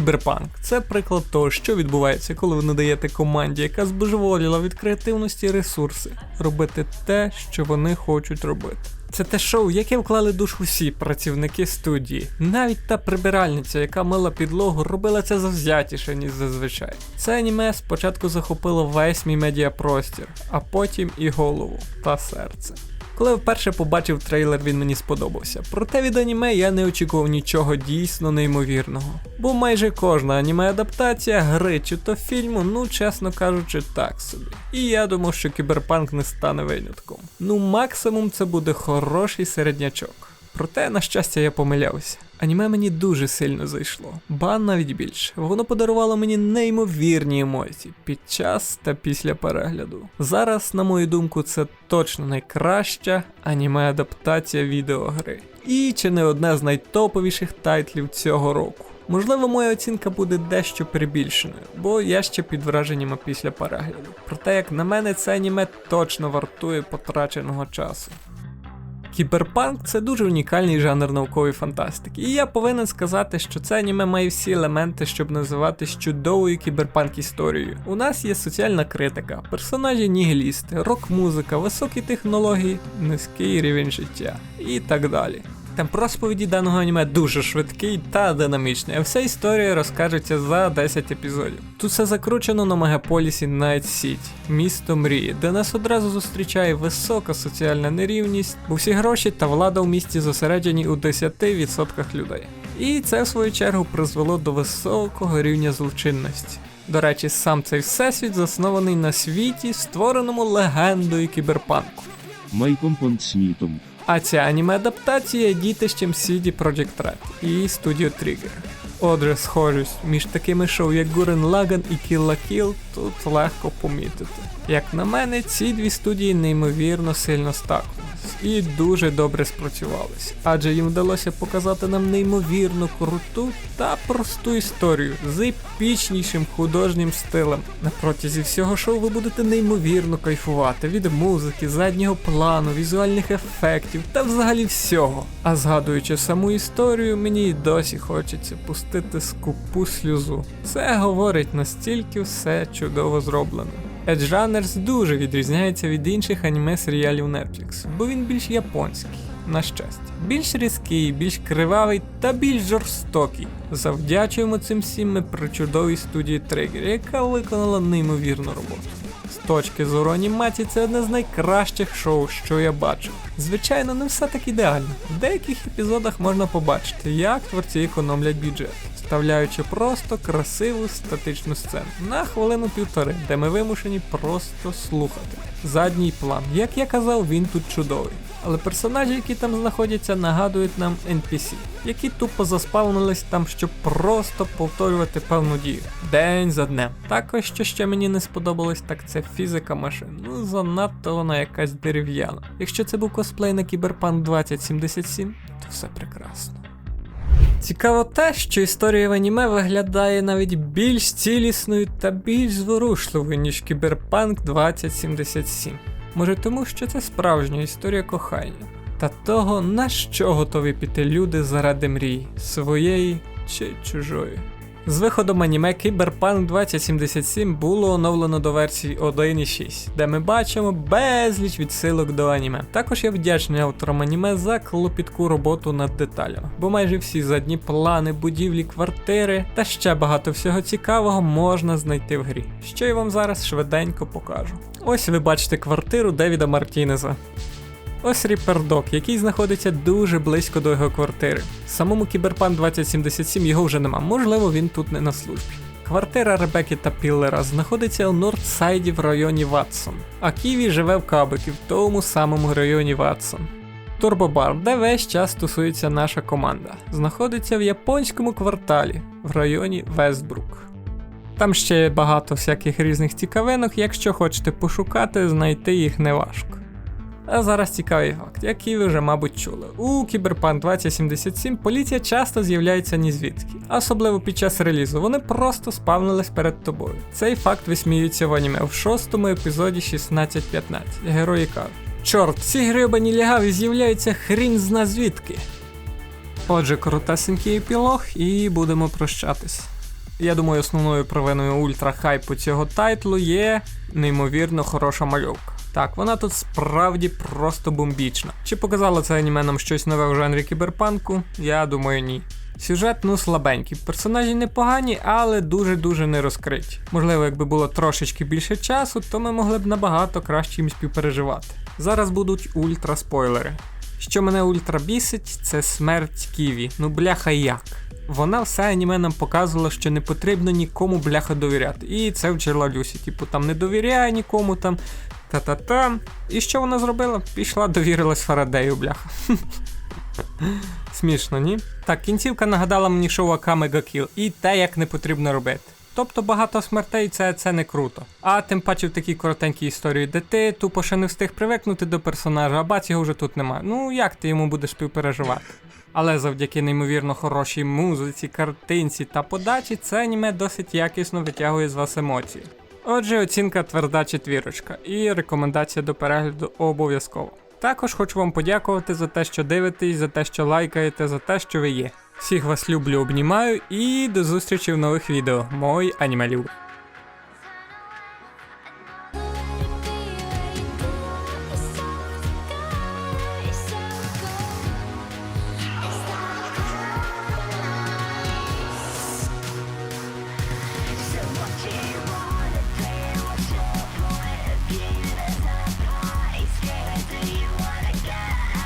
Кіберпанк це приклад того, що відбувається, коли ви надаєте команді, яка збожеволіла від креативності ресурси, робити те, що вони хочуть робити. Це те шоу, яке вклали душу всі працівники студії. Навіть та прибиральниця, яка мила підлогу, робила це завзятіше, ніж зазвичай. Це аніме спочатку захопило весь мій медіапростір, а потім і голову та серце. Коли вперше побачив трейлер, він мені сподобався. Проте від аніме я не очікував нічого дійсно неймовірного. Бо майже кожна аніме-адаптація гри чи то фільму, ну чесно кажучи, так собі. І я думав, що кіберпанк не стане винятком. Ну, максимум це буде хороший середнячок. Проте, на щастя, я помилявся. Аніме мені дуже сильно зайшло, ба навіть більше. Воно подарувало мені неймовірні емоції під час та після перегляду. Зараз, на мою думку, це точно найкраща аніме-адаптація відеогри. І чи не одне з найтоповіших тайтлів цього року. Можливо, моя оцінка буде дещо перебільшеною, бо я ще під враженнями після перегляду. Проте, як на мене, це аніме точно вартує потраченого часу. Кіберпанк це дуже унікальний жанр наукової фантастики, і я повинен сказати, що це аніме має всі елементи, щоб називатись чудовою кіберпанк історією. У нас є соціальна критика, персонажі нігілісти, рок-музика, високі технології, низький рівень життя і так далі. Темп розповіді даного аніме дуже швидкий та динамічний, а вся історія розкажеться за 10 епізодів. Тут все закручено на мегаполісі Найт Сіті, місто мрії, де нас одразу зустрічає висока соціальна нерівність, бо всі гроші та влада в місті зосереджені у 10% людей. І це в свою чергу призвело до високого рівня злочинності. До речі, сам цей всесвіт заснований на світі, створеному легендою кіберпанку. Майком Понтсмітом. А ця аніме-адаптація дітищем CD Projekt Red і Studio Trigger. Отже, схожість між такими шоу, як Гурен Лаган і Kill la Kill, тут легко помітити. Як на мене, ці дві студії неймовірно сильно стакнулись і дуже добре спрацювались, адже їм вдалося показати нам неймовірно круту та просту історію з епічнішим художнім стилем. На протязі всього шоу ви будете неймовірно кайфувати від музики, заднього плану, візуальних ефектів та взагалі всього. А згадуючи саму історію, мені й досі хочеться пустити скупу сльозу. Це говорить настільки все чудово зроблено. Edge Runners дуже відрізняється від інших аніме серіалів Netflix, бо він більш японський, на щастя, більш різкий, більш кривавий та більш жорстокий. Завдячуємо цим всім ми причудовій студії Trigger, яка виконала неймовірну роботу. З точки зору анімації це одне з найкращих шоу, що я бачив. Звичайно, не все так ідеально. В деяких епізодах можна побачити, як творці економлять бюджет, вставляючи просто красиву статичну сцену на хвилину-півтори, де ми вимушені просто слухати. Задній план, як я казав, він тут чудовий. Але персонажі, які там знаходяться, нагадують нам NPC, які тупо заспавнились там, щоб просто повторювати певну дію день за днем. Також, що ще мені не сподобалось, так це фізика машин. Ну занадто вона якась дерев'яна. Якщо це був косплей на Cyberpunk 2077, то все прекрасно. Цікаво те, що історія в аніме виглядає навіть більш цілісною та більш зворушливою, ніж Кіберпанк 2077. Може тому, що це справжня історія кохання та того, на що готові піти люди заради мрій, своєї чи чужої. З виходом аніме Cyberpunk 2077 було оновлено до версії 1.6, де ми бачимо безліч відсилок до аніме. Також я вдячний авторам аніме за клопітку роботу над деталями, бо майже всі задні плани, будівлі, квартири та ще багато всього цікавого можна знайти в грі, що я вам зараз швиденько покажу. Ось ви бачите квартиру Девіда Мартінеза. Ось Ріпердок, який знаходиться дуже близько до його квартири. Самому Кіберпан 2077 його вже нема, можливо, він тут не на службі. Квартира Ребекки та Піллера знаходиться у Нордсайді в районі Ватсон, а Ківі живе в Кабекі в тому самому районі Ватсон. Турбобар, де весь час тусується наша команда, знаходиться в японському кварталі в районі Вестбрук. Там ще є багато всяких різних цікавинок, якщо хочете пошукати, знайти їх неважко. А зараз цікавий факт, який ви вже, мабуть, чули. У Cyberpunk 2077 поліція часто з'являється ні звідки, особливо під час релізу. Вони просто спавнились перед тобою. Цей факт висміюється в аніме в шостому епізоді 16.15. Герої кажуть. Чорт, ці грибані лягаві з'являються хрін зна звідки. Отже, коротесенький епілог, і будемо прощатись. Я думаю, основною провиною ультра хайпу цього тайтлу є неймовірно хороша мальовка. Так, вона тут справді просто бомбічна. Чи показало це аніме нам щось нове в жанрі кіберпанку? Я думаю, ні. Сюжет ну слабенький. Персонажі непогані, але дуже-дуже не розкриті. Можливо, якби було трошечки більше часу, то ми могли б набагато краще їм співпереживати. Зараз будуть ультра спойлери. Що мене ультра бісить, це смерть Ківі. Ну бляха як. Вона все аніме нам показувала, що не потрібно нікому бляха довіряти. І це вчила Люсі. Типу там не довіряє нікому там. Та-та-та. І що вона зробила? Пішла, довірилась Фарадею, бляха. Смішно, ні? Так, кінцівка нагадала мені шоу Акаме Гакіл і те, як не потрібно робити. Тобто багато смертей це, це не круто. А тим паче в такій коротенькій історії, де ти тупо ще не встиг привикнути до персонажа, а бац його вже тут немає. Ну як ти йому будеш співпереживати? Але завдяки неймовірно хорошій музиці, картинці та подачі, це аніме досить якісно витягує з вас емоції. Отже, оцінка тверда четвірочка і рекомендація до перегляду обов'язково. Також хочу вам подякувати за те, що дивитесь, за те, що лайкаєте, за те, що ви є. Всіх вас люблю, обнімаю і до зустрічі в нових відео. Мой анімалюк.